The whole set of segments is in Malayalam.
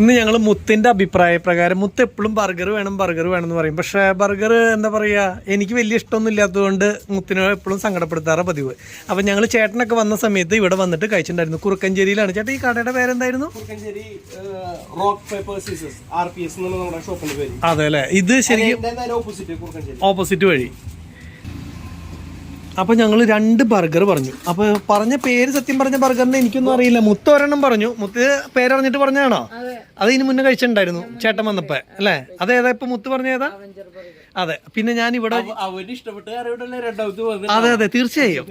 ഇന്ന് ഞങ്ങൾ മുത്തിന്റെ അഭിപ്രായ പ്രകാരം മുത്ത് എപ്പോഴും ബർഗർ വേണം ബർഗർ വേണം എന്ന് പറയും. പക്ഷേ ബർഗർ എന്താ പറയുക എനിക്ക് വലിയ ഇഷ്ടമൊന്നും ഇല്ലാത്തതുകൊണ്ട് മുത്തിനെ എപ്പോഴും സങ്കടപ്പെടുത്താറ് പതിവ്. അപ്പം ഞങ്ങൾ ചേട്ടനൊക്കെ വന്ന സമയത്ത് ഇവിടെ വന്നിട്ട് കഴിച്ചിട്ടുണ്ടായിരുന്നു. കുറുക്കഞ്ചേരിയിലാണ്. ചേട്ടാ ഈ കടയുടെ പേരെന്തായിരുന്നു? അതെ അല്ലേ? ഇത് ശരിക്കും ഓപ്പോസിറ്റ് വഴി. അപ്പൊ ഞങ്ങൾ രണ്ട് ബർഗർ പറഞ്ഞു. അപ്പൊ പറഞ്ഞ പേര് സത്യം പറഞ്ഞ ബർഗറിന് എനിക്കൊന്നും അറിയില്ല. മുത്ത ഒരെണ്ണം പറഞ്ഞു. മുത്ത് പേരറിഞ്ഞിട്ട് പറഞ്ഞാണോ അത്. ഇതിന് മുന്നേ കഴിച്ചിട്ടുണ്ടായിരുന്നു ചേട്ടൻ വന്നപ്പോ അല്ലേ? അതേതാ ഇപ്പൊ മുത്ത് പറഞ്ഞ ഏതാ? അതെ. പിന്നെ ഞാൻ ഇവിടെ അവന് ഇഷ്ടപ്പെട്ട് അറിവിടല്ലേ രണ്ടാമത് വന്ന് അതെ അതെ. തീർച്ചയായും.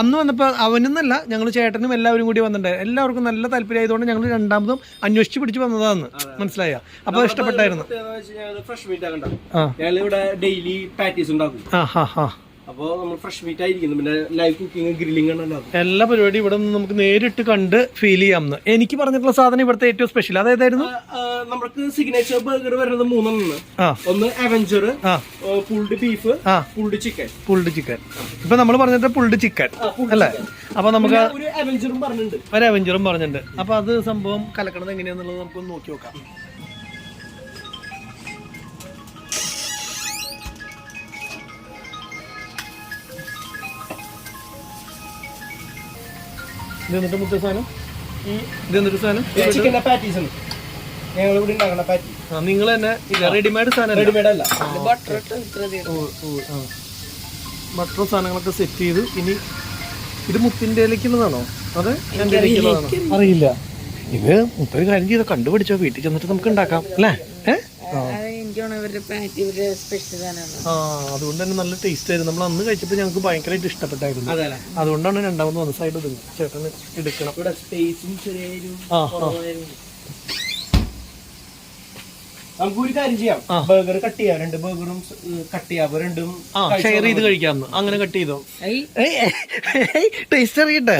അന്ന് വന്നപ്പോ അവനൊന്നല്ല ഞങ്ങൾ ചേട്ടനും എല്ലാവരും കൂടി വന്നിട്ടുണ്ട് എല്ലാവർക്കും നല്ല താല്പര്യമായതുകൊണ്ട് ഞങ്ങൾ രണ്ടാമതും അന്വേഷിച്ച് പിടിച്ച് വന്നതാന്ന്. മനസ്സിലായ? അപ്പൊ ഇഷ്ടപ്പെട്ടായിരുന്നു. ഫ്രഷ് മീറ്റ് ആകണ്ട ആ. ഇവിടെ ഡെയിലി പാറ്റീസ് ഉണ്ടാക്കും. ആ ഹാ ഹാ. അപ്പൊ നമ്മൾ ഫ്രഷ് മീറ്റ് ആയിരിക്കുന്നു. പിന്നെ ലൈവ് കുക്കിംഗ് ഗ്രില്ലിംഗ് എല്ലാ പരിപാടി ഇവിടെ നിന്ന് നമുക്ക് നേരിട്ട് കണ്ട് ഫീൽ ചെയ്യാമെന്ന് എനിക്ക് പറഞ്ഞിട്ടുള്ള സാധനം ഇവിടുത്തെ ഏറ്റവും സ്പെഷ്യൽ അതായതായിരുന്നു നമ്മൾക്ക് സിഗ്നേച്ചർ ബർഗർ വരുന്നത് മൂന്നെണ്ണം ഒന്ന് avenger pulled beef pulled chicken pulled chicken ഇപ്പൊ നമ്മൾ പറഞ്ഞിട്ട് പുൾഡ് ചിക്കൻ അല്ലേ? അപ്പൊ നമുക്ക് ഒരു അവഞ്ചറും പറഞ്ഞിട്ടുണ്ട്. അപ്പൊ അത് സംഭവം കലക്കണത് എങ്ങനെയാന്നുള്ളത് നമുക്ക് നോക്കി നോക്കാം. ഇത് എന്നിട്ട് മുത്ത സാധനം? ഈ ഇത് എന്നിട്ട് സാധനം? ചിക്കൻ പാറ്റീസ് ആണ് ഞങ്ങൾ ഇവിടെ ഉണ്ടാക്കുന്ന പാറ്റി ആ നിങ്ങൾ തന്നെ ഇല്ല റെഡിമെയ്ഡ് സാധനം റെഡിമെയ്ഡ് അല്ല. ബട്ടർ സാധനങ്ങളൊക്കെ സെറ്റ് ചെയ്ത് ഇനി ഇത് മുത്തിന്റെ ഇലക്കുള്ളതാണോ? അതെ? അറിയില്ല. ഇത് മുത്തൊരു കാര്യം ചെയ്ത്? കണ്ടുപിടിച്ചോ? വീട്ടിൽ ചെന്നിട്ട് നമുക്ക് ഉണ്ടാക്കാം. അല്ലേ? ഏഹ് ആ. എനിക്കാണ് ഇവരുടെ ഇവരുടെ സ്പെഷ്യൽ സാധനമാണ് ആ അതുകൊണ്ട് തന്നെ നല്ല ടേസ്റ്റ് ആയിരുന്നു. നമ്മൾ അന്ന് കഴിച്ചപ്പോൾ ഞങ്ങൾക്ക് ഭയങ്കരമായിട്ട് ഇഷ്ടപ്പെട്ടായിരുന്നു. അതെ അതുകൊണ്ടാണ് രണ്ടാമത് വന്ന സൈഡ് ഇത് ചേട്ടന് എടുക്കണം. ഇവിടെ സ്പേസും ചെറിയൊരു. നമുക്ക് ഒരു കാര്യം ചെയ്യാം. ബർഗർ കട്ട് ചെയ്യാം രണ്ട് ബർഗറും കട്ട് ചെയ്യാം രണ്ടും ഷെയർ ചെയ്ത് കഴിക്കാം അങ്ങനെ കട്ട് ചെയ്തോ? ടേസ്റ്റ് അറിയട്ടെ.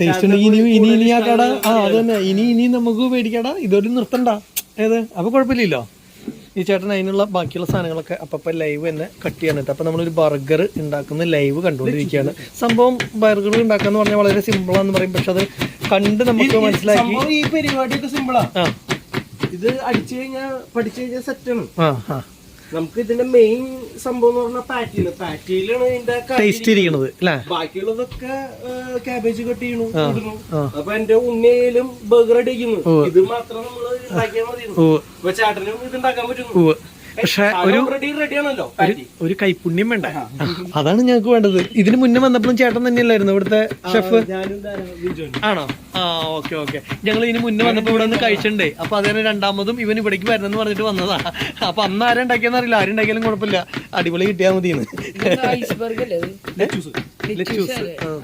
ടേസ്റ്റ് ഇനി ഇനി ഇനി ആ കട ആ അത് തന്നെ ഇനി ഇനി നമുക്ക് പേടിക്കടാ. ഇതൊരു നിർത്തണ്ട. ഏത്? അപ്പോൾ കുഴപ്പമില്ലല്ലോ. ഈ ചേട്ടൻ അതിനുള്ള ബാക്കിയുള്ള സാധനങ്ങളൊക്കെ അപ്പം ലൈവ് തന്നെ കട്ട്. ചെയ്യാനായിട്ട് അപ്പൊ നമ്മളൊരു ബർഗർ ഉണ്ടാക്കുന്ന ലൈവ് കണ്ടുകൊണ്ടിരിക്കുകയാണ്. സംഭവം ബർഗർ ഉണ്ടാക്കാന്ന് പറഞ്ഞാൽ വളരെ സിമ്പിളാന്ന് പറയും. പക്ഷെ അത് കണ്ട് നമുക്ക് മനസ്സിലാക്കി. ഈ പരിപാടിയൊക്കെ സിമ്പിളാ ഇത് അടിച്ചു കഴിഞ്ഞാൽ പഠിച്ചു കഴിഞ്ഞാൽ സെറ്റാണ് ആ ആ. നമുക്ക് ഇതിന്റെ മെയിൻ സംഭവം എന്ന് പറഞ്ഞാൽ പാറ്റിയിൽ പാറ്റിയിലാണ് ഇതിന്റെ. ടേസ്റ്റ് ഇരിക്കണത് ബാക്കിയുള്ളതൊക്കെ ക്യാബേജ് കട്ട് ചെയ്യണു. അപ്പൊ എന്റെ ഉണ്ണയിലും ബർഗർ അടിക്കുന്നു. ഇത് മാത്രം നമ്മൾ ഉണ്ടാക്കിയാൽ മതി അപ്പൊ ചേട്ടനും ഇത് ഉണ്ടാക്കാൻ പറ്റുന്നു. പക്ഷെ ഒരു ഒരു കൈപ്പുണ്യം വേണ്ട. അതാണ് ഞങ്ങൾക്ക് വേണ്ടത്. ഇതിന് മുന്നേ വന്നപ്പോഴും ചേട്ടൻ തന്നെയല്ലായിരുന്നു ഇവിടുത്തെ ഷെഫ്. ആണോ? ആ ഓക്കെ ഓക്കെ. ഞങ്ങൾ ഇതിന് മുന്നേ വന്നപ്പോ ഇവിടെ നിന്ന് കഴിച്ചിട്ടുണ്ടേ. അപ്പൊ അതിന് രണ്ടാമതും ഇവൻ ഇവിടേക്ക് വരണമെന്ന് പറഞ്ഞിട്ട് വന്നതാ. അപ്പൊ അന്ന് ആരും ഉണ്ടാക്കിയെന്ന് അറിയില്ല. ആരും ഉണ്ടാക്കിയാലും കുഴപ്പമില്ല. അടിപൊളി കിട്ടിയാൽ മതിയെന്ന്. ആ.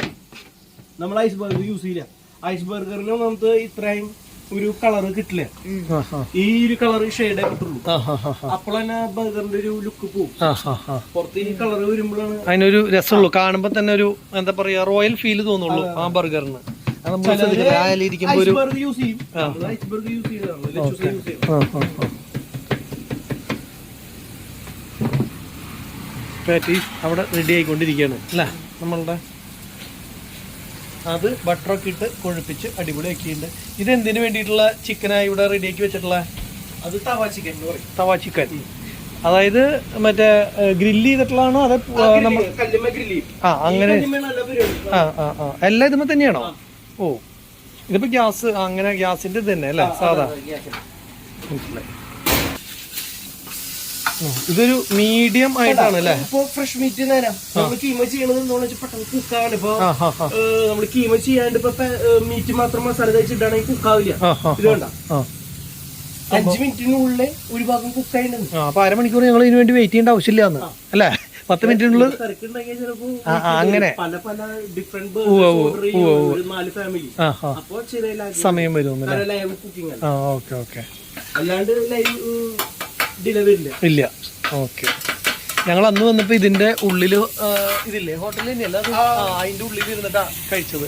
നമ്മൾ ഐസ് ബർഗർ യൂസ് ചെയ്യില്ല. ഐസ് ബർഗറിന് നമുക്ക് ഇത്രയും ഒരു കളർ കിട്ടില്ല. ഈ ഒരു കളർ ഷെയ്ഡേ കിട്ടുള്ളൂ. അപ്പോൾ തന്നെ ബർഗറിന്റെ ഒരു ലുക്ക് പോകും. പുറത്ത് ഈ കളർ വരുമ്പോഴാണ് അതിനൊരു രസമുള്ളൂ. കാണുമ്പോ തന്നെ ഒരു എന്താ പറയാ റോയൽ ഫീൽ തോന്നുള്ളൂ ആ ബർഗറിന് യൂസ് ചെയ്യും. യൂസ് അവിടെ റെഡി ആയിക്കൊണ്ടിരിക്കുകയാണ്. അല്ലേ? നമ്മളുടെ അത് ബട്ടറൊക്കെ ഇട്ട് കൊഴുപ്പിച്ച് അടിപൊളിയാക്കിയിട്ടുണ്ട്. ഇത് എന്തിനു വേണ്ടിയിട്ടുള്ള ചിക്കനായി ഇവിടെ റെഡിയാക്കി വെച്ചിട്ടുള്ള? അത് തവ ചിക്കൻ എന്ന് പറയും. തവ ചിക്കൻ അതായത് മറ്റേ ഗ്രില്ല് ചെയ്തിട്ടുള്ളതാണോ അത് നമ്മൾ ആ അങ്ങനെ ആ ആ ആ. എല്ലാം ഇതുമ്പോ തന്നെയാണോ? ഓ. ഇതിപ്പോ ഗ്യാസ് അങ്ങനെ ഗ്യാസിന്റെ ഇത് തന്നെ അല്ലേ? സാധാ. മനസ്സിലായി. ഇതൊരു മീഡിയം ആയിട്ടാണ് അല്ലേ ഇപ്പൊ ഫ്രഷ് മീറ്റ് നേരം നമ്മൾ കീമ ചെയ്യണത് എന്താണെന്ന് വെച്ചാൽ പെട്ടെന്ന് കുക്കാണ് ഇപ്പൊ നമ്മൾ കീമ ചെയ്യാണ്ട് ഇപ്പൊ മീറ്റ് മാത്രം മസാല കഴിച്ചിട്ടാണെങ്കിൽ കുക്കാവില്ല ഇത് വേണ്ട. അഞ്ച് മിനിറ്റിനുള്ളിൽ ഒരു ഭാഗം കുക്കായിട്ടുണ്ട് അപ്പൊ അരമണിക്കൂർ ഞങ്ങൾ ഇതിനു വേണ്ടി വെയിറ്റ് ചെയ്യേണ്ട ആവശ്യമില്ല അല്ലേ? പത്ത് മിനിറ്റിനുള്ളിൽ അങ്ങനെ. സമയം വരും ഓക്കെ ഓക്കെ. അല്ലാണ്ട് ഇല്ല. ഓക്കെ. ഞങ്ങൾ അന്ന് വന്നപ്പോ ഇതിന്റെ ഉള്ളിൽ ഇതില്ലേ? ഹോട്ടലിൽ തന്നെയല്ല? അതിന്റെ ഉള്ളിൽ ഇരുന്നിട്ടാ കഴിച്ചത്.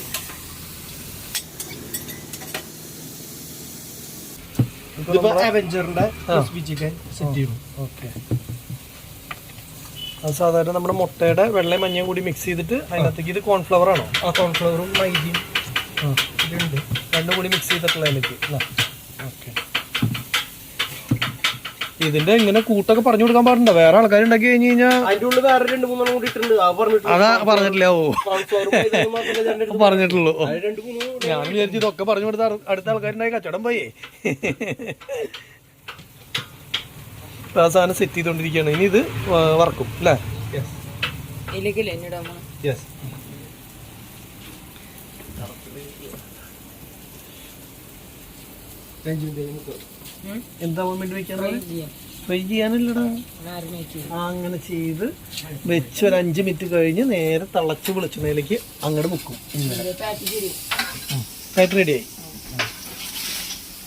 അത് സാധാരണ നമ്മുടെ മുട്ടയുടെ വെള്ളയും മഞ്ഞയും കൂടി മിക്സ് ചെയ്തിട്ട് അതിനകത്തേക്ക് ഇത് കോൺഫ്ലവർ ആണോ? ആ കോൺഫ്ലവറും മൈദിയും ഇതുണ്ട്. രണ്ടും കൂടി മിക്സ് ചെയ്തിട്ടുള്ള എനിക്ക് ഓക്കെ ഇതിന്റെ ഇങ്ങനെ കൂട്ടൊക്കെ പറഞ്ഞു കൊടുക്കാൻ പാടുണ്ടോ വേറെ ആൾക്കാർ ഉണ്ടാക്കി കഴിഞ്ഞു കഴിഞ്ഞാൽ അതിന്റെ ഉള്ളിൽ വേറെ രണ്ട് മൂന്നെണ്ണം കൂടി ഇട്ടിട്ടുണ്ട്. അത് പറഞ്ഞിട്ടില്ല. ഓ. മാത്രമേ അടുത്ത് പറഞ്ഞിട്ടുള്ളൂ ഓ. അത് രണ്ട് മൂന്ന് കൂടി ഞാൻ വിചാരിച്ചു ഇതൊക്കെ പറഞ്ഞു കൊടുത്ത അടുത്ത ആൾക്കാരുണ്ടായി കച്ചടം പോയേ. ഇപ്പൊ ആ സാധനം സെറ്റ് ചെയ്തോണ്ടിരിക്കുകയാണ്. ഇനി ഇത് വറക്കും അല്ലേ? എന്നിടാൻ എന്താ വേണ്ടി വെക്കാൻ. ഫ്രൈ ചെയ്യാനല്ലടാ. അങ്ങനെ ചെയ്ത് വെച്ച് ഒരു അഞ്ച് മിനിറ്റ് കഴിഞ്ഞ് നേരെ തിളച്ച് വെളിച്ചെണ്ണയിലേക്ക് അങ്ങോട്ട് മുക്കും ഇതിന്റെ റെഡി ആയി ഫാറ്റ് റെഡിയായി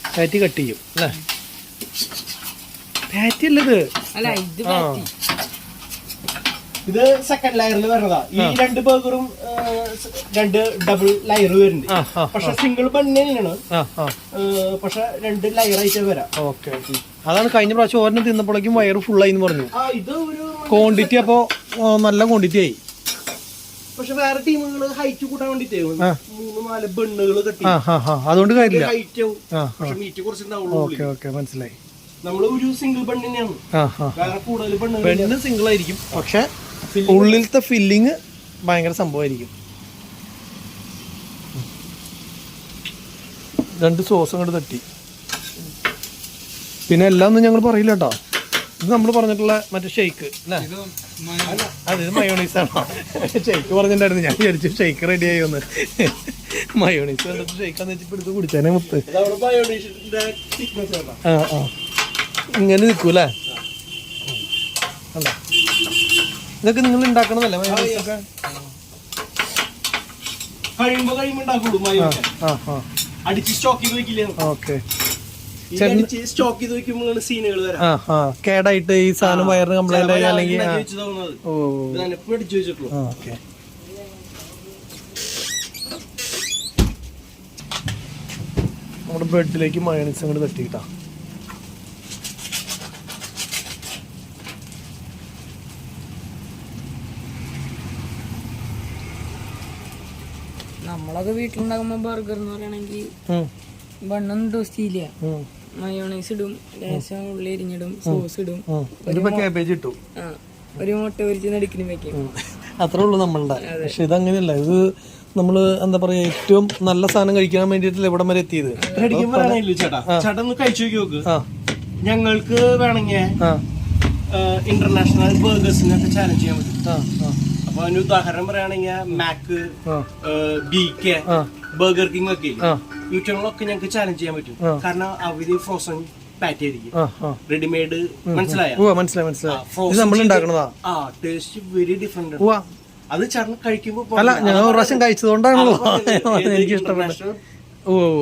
ഫാറ്റ് കട്ട് ചെയ്യും അല്ലേ? ഫാറ്റ് അല്ലത് ആ. ഇത് സെക്കൻഡ് ലെയറിൽ വരുന്നതാ. ഈ രണ്ട് ബർഗറും രണ്ട് ഡബിൾ ലെയർ വരുന്നുണ്ട്. പക്ഷെ സിംഗിൾ ബണ്ണിനാണ് പക്ഷെ രണ്ട് ലെയർ ആയിട്ട് വരാം. ഓക്കെ അതാണ് കഴിഞ്ഞ പ്രാവശ്യം ഓരോ തിന്നപ്പോഴേക്കും വയറ് ഫുള്ളായി എന്ന് പറഞ്ഞു. ഇത് ഒരു ക്വാണ്ടിറ്റി അപ്പോ നല്ല ക്വാണ്ടിറ്റി ആയി. പക്ഷെ വേറെ ടീമുകൾ ഹൈറ്റ് കൂട്ടാൻ വേണ്ടിട്ടേ. മൂന്ന് നാല് ബണ്ണുകൾ കെട്ടി. അതുകൊണ്ട് കാര്യമില്ല. ഹൈറ്റ് പക്ഷെ മീറ്റ് കുറച്ചുണ്ടാവുള്ളൂ ഓക്കെ ഓക്കെ മനസ്സിലായി. നമ്മൾ ഒരു സിംഗിൾ ബണ്ണിനെയാണ് വേറെ കൂടുതൽ സിംഗിൾ ആയിരിക്കും. പക്ഷെ ഉള്ളിലത്തെ ഫില്ലിങ് ഭയങ്കര സംഭവമായിരിക്കും. രണ്ട് സോസും കൂടെ തട്ടി. പിന്നെ എല്ലാം ഒന്നും ഞങ്ങൾ പറയില്ല കേട്ടോ ഇത് നമ്മൾ പറഞ്ഞിട്ടുള്ള മറ്റേ ഷെയ്ക്ക് അല്ലേ? അതെ ഇത് മയോണീസ് ആണോ? ഷെയ്ക്ക് പറഞ്ഞിട്ടുണ്ടായിരുന്നു. ഞാൻ വിചാരിച്ചു ഷെയ്ക്ക് റെഡി ആയി ഒന്ന് മയോണീസ് കണ്ടിട്ട് ഷെയ്ക്കാന്ന് വെച്ചിട്ട് എടുത്ത് കുടിച്ചാനേ മുത്ത്. ആ ആ. ഇങ്ങനെ നിൽക്കൂലേ അല്ല ഇതൊക്കെ നിങ്ങൾ ഉണ്ടാക്കണതല്ലേ? മയോണീസ് ഒക്കെ? കഴിയുമ്പോ കഴിയുമ്പോ ഉണ്ടാക്കുള്ളൂ ആ ആ അടിച്ച് സ്റ്റോക്ക് ചെയ്ത് വെക്കില്ലേ? ഓക്കെ. സ്റ്റോക്ക് ചെയ്ത് വെക്കുമ്പോഴാണ് സീനുകൾ വരാം. കേടായിട്ട് ഈ സാധനം വയറിന് കംപ്ലൈന്റ് ആയി അല്ലെങ്കിൽ ഓ. അടിച്ചു വെച്ചിട്ടുള്ളൂ. ഓക്കെ. നമ്മുടെ ബ്രെഡിലേക്ക് മയണീസ് അങ്ങോട്ട് തട്ടിയിട്ടാ. നമ്മളൊക്കെ വീട്ടിലുണ്ടാകുമ്പോ ബർഗർ എന്ന് പറയണെങ്കിൽ വെണ്ണം ചെയ്യില്ല മയോണൈസ് ഇടും ലേശം ഉള്ളി എരിഞ്ഞിടും സോസ് ഇടും. കാബേജ് ഇട്ടു. ഒരു മുട്ട പൊരിച്ച് നടുക്കിനും വെക്കും. അത്രേ ഉള്ളൂ നമ്മളുടെ. പക്ഷെ ഇതങ്ങനെയല്ല. ഇത് നമ്മൾ എന്താ പറയാ ഏറ്റവും നല്ല സാധനം കഴിക്കാൻ വേണ്ടിയിട്ടല്ലേ ഇവിടം വരെ എത്തിയത്. ചേട്ടാ ചേട്ടാ കഴിച്ചു നോക്ക് ഞങ്ങൾക്ക് വേണമെങ്കിൽ ഇന്റർനാഷണൽ ബർഗേഴ്സിനൊക്കെ ചാലഞ്ച് ചെയ്യാൻ പറ്റും. അപ്പൊ അതിന് ഉദാഹരണം പറയുകയാണെങ്കിൽ Mac B K Burger King ഒക്കെ യൂട്യൂബിലൊക്കെ ഞങ്ങൾക്ക് ചാലഞ്ച് ചെയ്യാൻ പറ്റും. കാരണം അവർ ഫ്രോസൺ പാറ്റ് ആയിരിക്കും. റെഡിമെയ്ഡ് മനസ്സിലായ? ആ ടേസ്റ്റ് വെരി ഡിഫറെന്റ് അത് ചേർന്ന് കഴിക്കുമ്പോൾ അല്ല ഞാൻ പ്രാവശ്യം കഴിച്ചതുകൊണ്ടാണല്ലോ. എനിക്ക് ഇഷ്ടപ്പെട്ടത്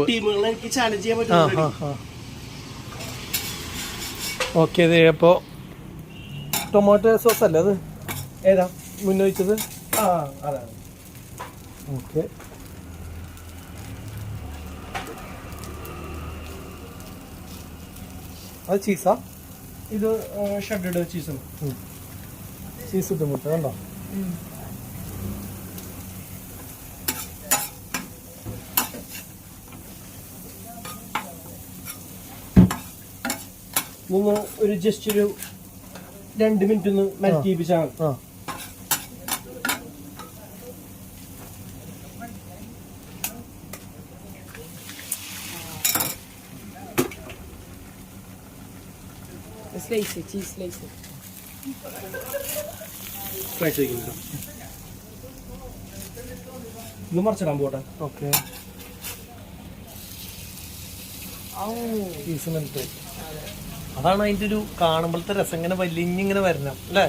ടീമുകളെ എനിക്ക് ചാലഞ്ച് ചെയ്യാൻ പറ്റും ഓക്കെ അപ്പോൾ ടൊമാറ്റോ സോസ് അല്ലേ അത്? ഏതാ? മുന്നൊഴിച്ചത് ആ അതാണ്. ഓക്കെ. അത് ചീസാ? ഇത് ഷഡഡ് ചീസ്. ചീസ് ഇട്ട് മുട്ട കണ്ടോ? നിങ്ങൾ ഒരു ജസ്റ്റ് ഒരു രണ്ട് മിനിറ്റ് ഒന്ന് മെൽറ്റ് സ്ലൈസ് ചീസ് സ്ലൈസ്. ഇത് മറിച്ചിടാൻ പോട്ടെ. ഓക്കെ. അതാണ് അതിന്റെ ഒരു കാണുമ്പോഴത്തെ രസം. ഇങ്ങനെ വലിഞ്ഞിങ്ങനെ വരണം അല്ലേ?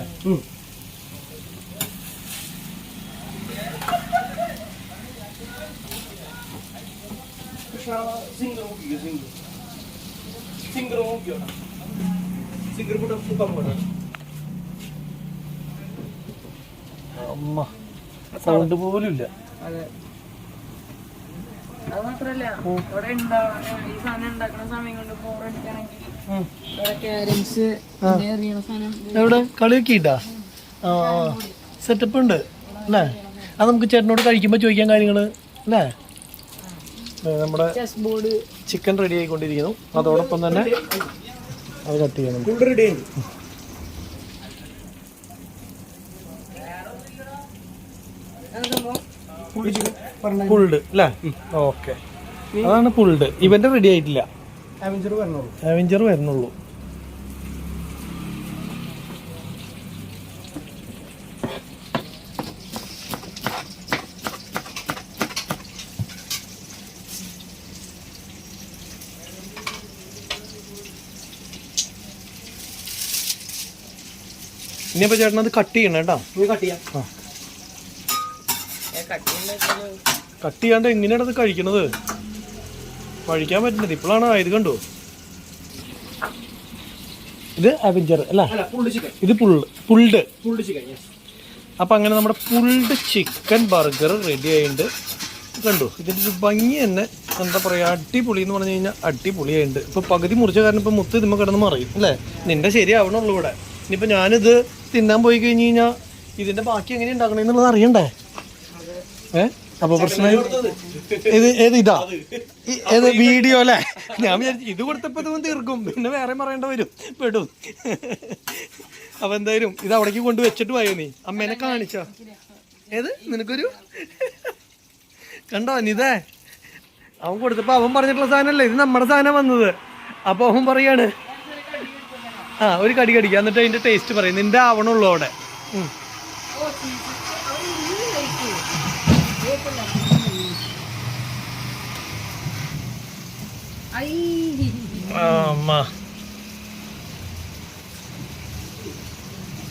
അമ്മ സൗണ്ട് പോലും ഇല്ല അതെ. അത് മാത്രല്ല ഇവിടെ ഈ സാധനം ഉണ്ടാക്കുന്ന സമയം കൊണ്ട് എവിടെ? ആ സെറ്റപ്പ് ഉണ്ട് അല്ലേ? അത് നമുക്ക് ചേട്ടനോട് കഴിക്കുമ്പോൾ ചോദിക്കാൻ കാര്യങ്ങൾ അല്ലേ? നമ്മുടെ ചെസ് ബോർഡ് ചിക്കൻ റെഡി ആയിക്കൊണ്ടിരിക്കുന്നു. അതോടൊപ്പം തന്നെ അത് കട്ട് ചെയ്യണം. പുൾഡ് അല്ലേ? ഓക്കെ. അതാണ് പുൾഡ്. ഇവന്റെ റെഡി ആയിട്ടില്ല. അവഞ്ചർ വരുന്നുള്ളൂ അവഞ്ചർ വരുന്നുള്ളൂ. ഇനിയിപ്പോ ചേട്ടൻ അത് കട്ട് ചെയ്യണം കേട്ടോ. നീ കട്ട് ചെയ്യാം. കട്ട് ചെയ്യാണ്ട് എങ്ങനെയാണ് അത് കഴിക്കണത്? കഴിക്കാൻ പറ്റുന്നത് ഇപ്പോഴാണ് ആയത് കണ്ടു? ഇത് അവഞ്ചർ അല്ല? ഇത് പുള്ള് പുൾഡ് അപ്പൊ അങ്ങനെ നമ്മുടെ പുൾഡ് ചിക്കൻ ബർഗർ റെഡി ആയിട്ടുണ്ട്. കണ്ടു? ഇതിന്റെ ഒരു ഭംഗി തന്നെ എന്താ പറയുക അടിപൊളി എന്ന് പറഞ്ഞു കഴിഞ്ഞാൽ അടിപൊളിയായിട്ടുണ്ട്. ഇപ്പോൾ പകുതി മുറിച്ച കാരണം ഇപ്പോൾ മുത്ത് ഇതിമ്മ കിടന്ന് മറിയും അല്ലേ? നിന്റെ ശരിയാവണുള്ളൂ ഇവിടെ. ഇനിയിപ്പോൾ ഞാനിത് തിന്നാൻ പോയി കഴിഞ്ഞ് കഴിഞ്ഞാൽ ഇതിന്റെ ബാക്കി എങ്ങനെ ഉണ്ടാക്കണെന്നുള്ളത് അറിയണ്ടേ? ഏ? അപ്പൊ പ്രശ്നം ഇത് ഏത് ഇതാ? ഏത് വീഡിയോ അല്ലേ? ഞാൻ വിചാരിച്ചു ഇത് കൊടുത്തപ്പോ ഇതൊന്നും തീർക്കും. പിന്നെ വേറെ പറയേണ്ട വരും. പെടും. അപ്പൊ എന്തായാലും ഇത് അവിടേക്ക് കൊണ്ട് വെച്ചിട്ട് പോയോ നീ? അമ്മേനെ കാണിച്ചോ. ഏത്? നിനക്കൊരു? കണ്ടോ? നിതേ അവൻ കൊടുത്തപ്പോ അവൻ പറഞ്ഞിട്ടുള്ള സാധനമല്ലേ? ഇത് നമ്മുടെ സാധനം വന്നത്. അപ്പൊ അവൻ പറയാണ് ആ ഒരു കടി കടിക്കുക എന്നിട്ട് അതിന്റെ ടേസ്റ്റ് പറയും. നിന്റെ ആവണുള്ളൂ അവിടെ.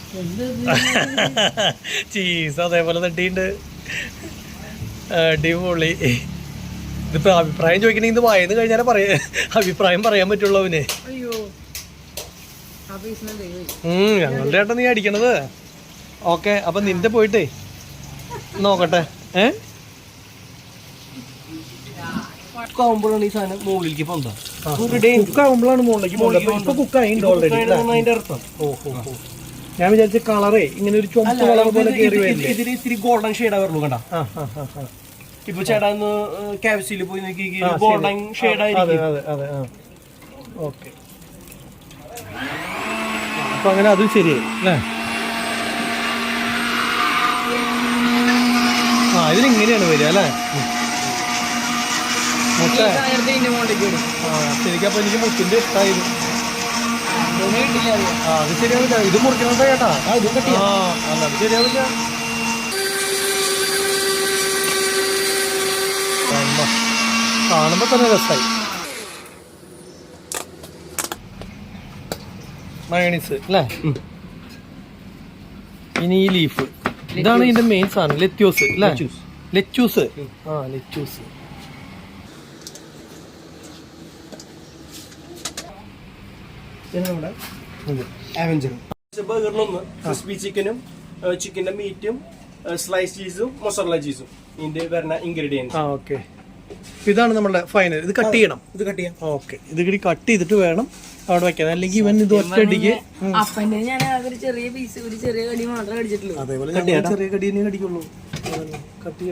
ചീസ് അതേപോലെ തട്ടിണ്ട് അടിപൊളി. ഇതിപ്പോ അഭിപ്രായം ചോദിക്കണെങ്കിൽ ഇത് വായന്ന് കഴിഞ്ഞാലേ പറയാ. അഭിപ്രായം പറയാൻ പറ്റുള്ളൂ അവന്. അയ്യോ ഞങ്ങളുടെ ഏട്ടാ നീ അടിക്കണത്. ഓക്കെ അപ്പൊ നിന്റെ പോയിട്ടേ. നോക്കട്ടെ. ഏ? ഈ സാധനം മുകളിലേക്ക് പൊന്താ കുക്കാവുമ്പോഴാണ് മുകളിലേക്ക് പോകുന്നത് ഇപ്പൊ കുക്കായിണ്ട് ഓൾറെഡി അതിന്റെ അർത്ഥം. ഓഹോ ഞാൻ വിചാരിച്ച കളറേ ഇങ്ങനെ ഒരു ചുമപ്പ് കളർ പോലെ ഇതിൽ ഇത്തിരി ഗോൾഡൻ ഷെയ്ഡാ വരുള്ളൂ കണ്ട? ആ ആ ആ ആ. ഇപ്പൊ ചേട്ടാ പോയി നോക്കി ഗോൾഡൻ ഷെയ്ഡ് ആയിരിക്കും. അതെ അതെ ആ. ഓക്കെ. അപ്പൊ അങ്ങനെ അതും ശരിയായി അല്ലേ ആ ഇതിനിങ്ങനെയാണ് വരിക അല്ലേ. മുട്ട ആ ശരിക്കും എനിക്ക് മുട്ടിന്റെ ഇഷ്ടമായിരുന്നു അത് ആ അത് ശരിയാവില്ല. ഇത് മുറിക്കണത് കേട്ടാ. ആ ഇത് കട്ടി. ആ. അല്ല അത് ശരിയാവില്ല. അമ്മ. കാണുമ്പോ തന്നെ രസമായി മയണീസ് അല്ലേ? ഇനി ഈ ലീഫ് ഇതാണ് ഇതിന്റെ മെയിൻ സാധനം ലെറ്റ്യൂസ് അല്ലേ? ലെറ്റ്യൂസ് ആ ലെറ്റ്യൂസ് ബർഗറിലൊന്ന് ക്രിസ്പി ചിക്കനും ചിക്കന്റെ മീറ്റും സ്ലൈസ് ചീസും മൊസറല ചീസും ഇതിന്റെ വരുന്ന ഇൻഗ്രീഡിയൻസ് ആ ഓക്കെ ഇതാണ് നമ്മുടെ ഫൈനൽ ഇത് കട്ട് ചെയ്യണം. ഇത് കട്ട് ചെയ്യാം. ഓക്കെ ഇത് കൂടി കട്ട് ചെയ്തിട്ട് വേണം അവിടെ വെക്കാൻ അല്ലെങ്കിൽ ഇവൻ ഇത് ഒറ്റയടിക്ക് അപ്പന്റെ ഞാൻ ഒരു ചെറിയ പീസ് ഒരു ചെറിയ കടി മാത്രമേ കടിച്ചിട്ടുള്ളൂ. അതേപോലെ ചെറിയ കടി തന്നെ കടിക്കുള്ളൂ കട്ട്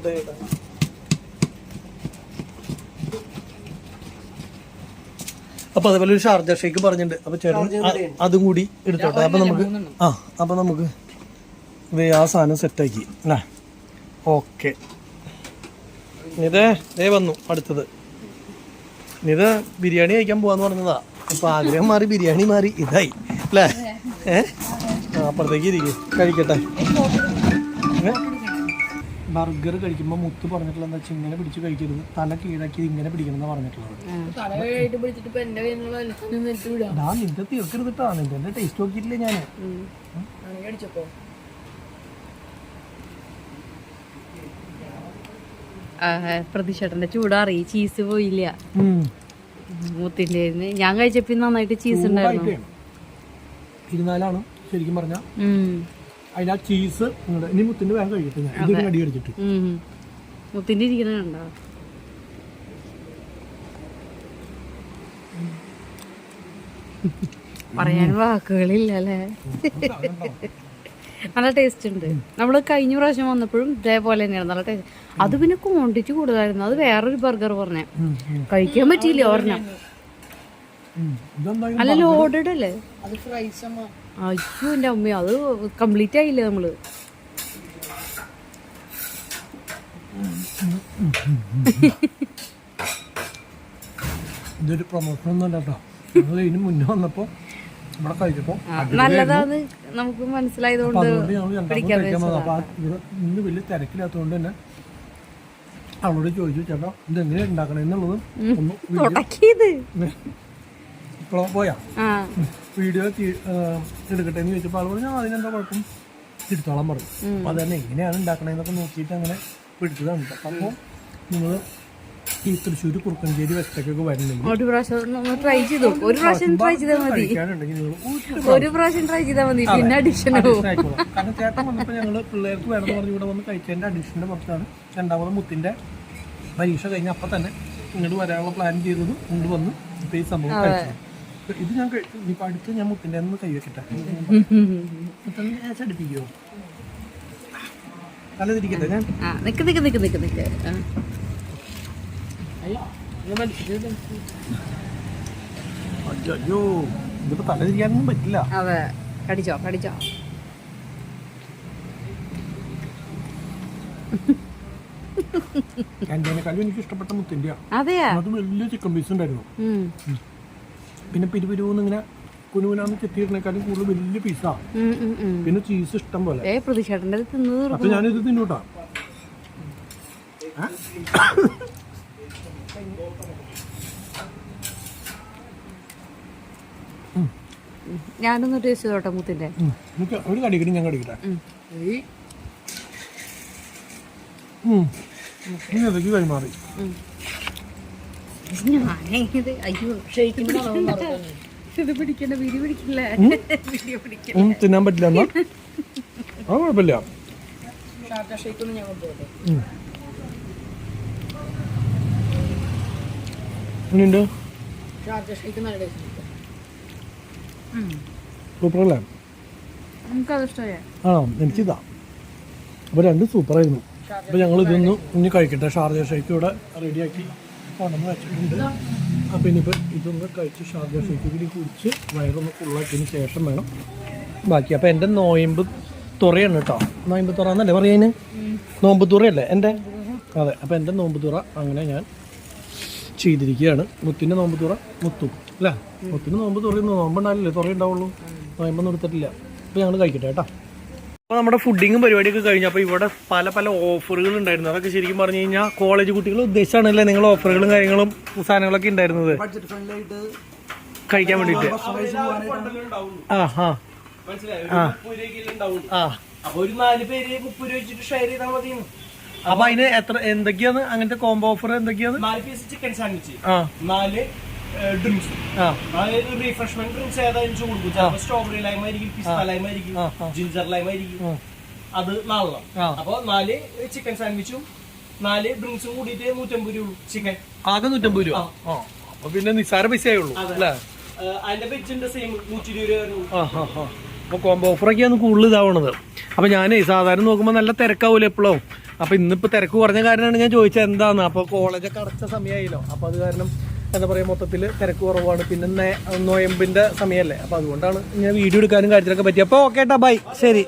അപ്പൊ അതേപോലെ ഒരു ഷാർജ ഷേക്ക് പറഞ്ഞിട്ടുണ്ട്. അപ്പൊ ചേട്ടൻ അതും കൂടി എടുത്തോട്ടെ. അപ്പൊ നമുക്ക് ആ അപ്പൊ നമുക്ക് ആ സാധനം സെറ്റാക്കി അല്ലേ ഓക്കെ. ഇതേ ദേ വന്നു അടുത്തത്. ഇത് ബിരിയാണി കഴിക്കാൻ പോവാന്ന് പറഞ്ഞതാ. ഇപ്പൊ ആഗ്രഹം മാറി ബിരിയാണി മാറി ഇതായി. അല്ലേ? ഏഹ് അപ്പുറത്തേക്ക് ഇരിക്കും. കഴിക്കട്ടെ. ബർഗർ കഴിക്കുമ്പോൾ മുത്ത് പറഞ്ഞിട്ടുള്ള എന്താ വെച്ചാൽ ഇങ്ങനെ പിടിച്ച് കഴിക്കരുത്. തല കീഴാക്കി ഇങ്ങനെ പിടിക്കണം എന്ന് പറഞ്ഞിട്ടുള്ളത്. ഞാൻ നിന്റെ തീർക്കരുതിട്ടാ നിന്റെ ടേസ്റ്റ് നോക്കിയിട്ടില്ല ഞാൻ പ്രതിഷേധന്റെ ചൂടാറി ചീസ് പോയില്ല. മൂത്തിന്റെ ഞാൻ കഴിച്ചപ്പോ നന്നായിട്ട് ചീസ് ഉണ്ടായിരുന്നു ഇരുന്നാലാണ് ശരിക്കും പറഞ്ഞാൽ. അതിന് ആ ചീസ് ഇനി മുത്തിന്റെ വേഗം കഴിക്കട്ടെ ഞാൻ ഇതിന് അടി അടിച്ചിട്ട്. മുത്തിന്റെ ഇരിക്കണ കണ്ടോ പറയാൻ വാക്കുകളില്ല അല്ലേ നല്ല ടേസ്റ്റ് ഉണ്ട്. നമ്മൾ കഴിഞ്ഞ പ്രാവശ്യം വന്നപ്പോഴും ഇതേപോലെ തന്നെയാണ്. നല്ല ടേസ്റ്റ് അത് പിന്നെ ക്വാണ്ടിറ്റി കൂടുതലായിരുന്നു. അത് വേറൊരു ബർഗർ പറഞ്ഞ. കഴിക്കാൻ പറ്റിയില്ല ഒരെണ്ണം? ഇതെന്താ അല്ല ലോഡഡ് അല്ലേ? അയ്യോ എന്റെ അമ്മ അത് കംപ്ലീറ്റ് ആയില്ല നമ്മൾ? ഇതൊരു പ്രൊമോഷൻ ഒന്നും അല്ല കേട്ടോ. ഞങ്ങൾ ഇതിന് മുന്നേ വന്നപ്പോ ആ, നമുക്ക് മനസ്സിലായതുകൊണ്ട് അപ്പൊ ഇന്ന് വലിയ തിരക്കില്ലാത്തതുകൊണ്ട് തന്നെ അവളോട് ചോദിച്ചു ചേട്ടാ ഇത് എങ്ങനെ ഉണ്ടാക്കണം എന്നുള്ളതും ഒന്ന് ഇപ്പോൾ പോയാ? വീഡിയോ എടുക്കട്ടെ എന്ന് ചോദിച്ചപ്പോൾ ആൾ പറഞ്ഞു "ആ, അതിനെന്താ കുഴപ്പം? തിരുത്തോളം പറഞ്ഞു. അപ്പോൾ അത് തന്നെ എങ്ങനെയാണ് ഉണ്ടാക്കണേന്നൊക്കെ നോക്കിയിട്ട് അങ്ങനെ പിടിച്ചതാണ്. അപ്പൊ അപ്പോൾ നിങ്ങൾ ഈ തൃശ്ശൂർ കുറുക്കഞ്ചേരി വെസ്റ്റക്കൊക്കെ വരുന്നുണ്ട്. ഒരു പ്രാവശ്യം ട്രൈ ചെയ്തു ഒരു പ്രാവശ്യം ട്രൈ ചെയ്താൽ മതി. ഒരു പ്രാവശ്യം ട്രൈ ചെയ്താൽ മതി. പിന്നെ അഡിക്ഷൻ കാരണം ചേട്ടൻ വന്നപ്പോൾ ഞങ്ങൾ പിള്ളേർക്ക് വേണമെന്ന് പറഞ്ഞ് ഇവിടെ വന്ന് കഴിച്ചതിന്റെ അഡീഷന്റെ പുറത്താണ് രണ്ടാമത് മുത്തിന്റെ പരീക്ഷ കഴിഞ്ഞ അപ്പം തന്നെ ഇങ്ങോട്ട് വരാനുള്ള പ്ലാൻ ചെയ്തത് കൊണ്ട് വന്ന് ഇപ്പോൾ ഈ സംഭവം കഴിച്ചു. ഇത് ഞാൻ കഴിച്ചു ഇനി അടുത്ത് ഞാൻ മുത്തിന്റെ ഒന്ന് കൈ വെക്കട്ടെ. മുത്തന്നെ ചടിപ്പിക്കുമോ നല്ലതിരിക്കട്ടെ ഞാൻ? നിക്ക് നിക്ക് നിക്ക് നിക്ക് നിക്ക്. അയ്യോ, തലതിരിക്കാനൊന്നും പറ്റില്ല. അതെ. കടിച്ചോ കടിച്ചോ. എനിക്ക് ഇഷ്ടപ്പെട്ട അതെയാ? അത് വലിയ ചിക്കൻ പീസ് ഉണ്ടായിരുന്നു. പിന്നെ പിരിപിരിവെന്ന് ഇങ്ങനെ കുനുകുനാന്ന് ചെത്തിയിടുന്നേക്കാളും കൂടുതൽ വലിയ പീസ. പിന്നെ ചീസ് ഇഷ്ടം പോലെ. അപ്പൊ ഞാനിത് തിന്നൂട്ടാ. ഞാനൊന്ന് ടേസ്റ്റ് ചെയ്തോട്ടെ മുത്തിന്റെ? ഒരു കടി ഒരു കടിക്കടി ഞാൻ കടിക്കട്ടെ. കൈമാറി ഇത് പിടിക്കണ്ട വിരി പിടിക്കില്ല? തിന്നാൻ പറ്റില്ല എന്നാ? അത് കുഴപ്പമില്ല. ഷാർജ ഷേക്ക് ഷാർജ നല്ല ടേസ്റ്റ് സൂപ്പർ ഇഷ്ടമായ ആ എനിക്കിതാ. അപ്പോൾ രണ്ടും സൂപ്പറായിരുന്നു. അപ്പോൾ ഞങ്ങൾ ഇതൊന്ന് ഇനി കഴിക്കട്ടെ. ഷാർജ ഷേക്ക് ഇവിടെ റെഡിയാക്കി കൊണ്ടുവന്ന് വെച്ചിട്ടുണ്ട്. അപ്പോൾ ഇനിയിപ്പോൾ ഇതൊന്ന് കഴിച്ച് ഷാർജ ഷേക്ക് കൂടി കുടിച്ച് വയറൊന്ന് ഫുള്ളാക്കിയതിന് ശേഷം വേണം. ബാക്കി അപ്പോൾ എന്റെ നോയമ്പ് തുറയാണ് കേട്ടോ. നോയമ്പ് തുറ എന്നല്ലേ പറയുന്നത് നോമ്പ് തുറയല്ലേ എന്റെ അതെ അപ്പോൾ എന്റെ നോമ്പ് തുറ അങ്ങനെ ഞാൻ ചെയ്തിരിക്കുകയാണ്. മുത്തിന്റെ നോമ്പ് തുറ മുത്തും. അല്ലേ? ഒത്തിരി നോമ്പ് തുറയുന്നു നോമ്പുണ്ടാവില്ലേ തുറ ഉണ്ടാവുള്ളൂ. നോയമ്പൊന്നും എടുത്തിട്ടില്ല. അപ്പോൾ ഞങ്ങൾ കഴിക്കട്ടെ കേട്ടോ. അപ്പോൾ നമ്മുടെ ഫുഡിങ്ങും പരിപാടിയൊക്കെ കഴിഞ്ഞു. അപ്പോൾ ഇവിടെ പല പല ഓഫറുകൾ ഉണ്ടായിരുന്നു. അതൊക്കെ ശരിക്കും പറഞ്ഞു കഴിഞ്ഞാൽ കോളേജ് കുട്ടികൾ ഉദ്ദേശിച്ചാണല്ലേ നിങ്ങൾ ഓഫറുകളും കാര്യങ്ങളും സാധനങ്ങളൊക്കെ ഉണ്ടായിരുന്നത്? കഴിക്കാൻ വേണ്ടിയിട്ട്. ആ ആ. ആ. അപ്പൊ ഒരു നാല് പേര് മുപ്പത് രൂപ വെച്ചിട്ട് ഷെയർ ചെയ്താൽ മതി അപ്പൊ അതിന് എത്ര എന്തൊക്കെയാണ് അങ്ങനത്തെ കോംബോ ഓഫർ എന്തൊക്കെയാണ്? നാല് പീസ് ചിക്കൻ സാൻഡ്വിച്ച് നാല് ഡ്രിങ്ക്സ് അതായത് റീഫ്രഷ്മെന്റ് ഡ്രിങ്ക്സ് ഏതായാലും കൊടുക്കും. ചിലപ്പോൾ സ്ട്രോബെറി ലൈം ആയിരിക്കും പിസ്ത ലൈം ആയിരിക്കും. ജിഞ്ചർ ലൈം ആയിരിക്കും. അത് ആ. അപ്പൊ നാല് ചിക്കൻ സാൻഡ്വിച്ചും നാല് ഡ്രിങ്ക്സും കൂടിയിട്ട് നൂറ്റമ്പത് രൂപ ചിക്കൻ ആകെ നൂറ്റമ്പത് രൂപ. അപ്പൊ പിന്നെ നിസാര പൈസയേ ഉള്ളൂ അല്ലേ? അതിന്റെ വെജിന്റെ സെയിം നൂറ്റി ഇരുപത് രൂപ അപ്പോൾ കോംബോ ഓഫറൊക്കെയാണ് കൂടുതൽ ഇതാവണത്. അപ്പോൾ ഞാനേ സാധാരണ നോക്കുമ്പോൾ നല്ല തിരക്കാവൂല എപ്പോഴും അപ്പോൾ ഇന്നിപ്പോൾ തിരക്ക് കുറഞ്ഞ കാരണമാണ് ഞാൻ ചോദിച്ചത് എന്താന്ന്. അപ്പോൾ കോളേജൊക്കെ അടച്ച സമയമായില്ലോ അപ്പോൾ അത് കാരണം എന്താ പറയുക മൊത്തത്തിൽ തിരക്ക് കുറവാണ്. പിന്നെ നോയമ്പിന്റെ സമയമല്ലേ? അപ്പോൾ അതുകൊണ്ടാണ് ഞാൻ വീഡിയോ എടുക്കാനും കാര്യത്തിലൊക്കെ പറ്റി അപ്പോൾ ഓക്കെ ബൈ ശരി.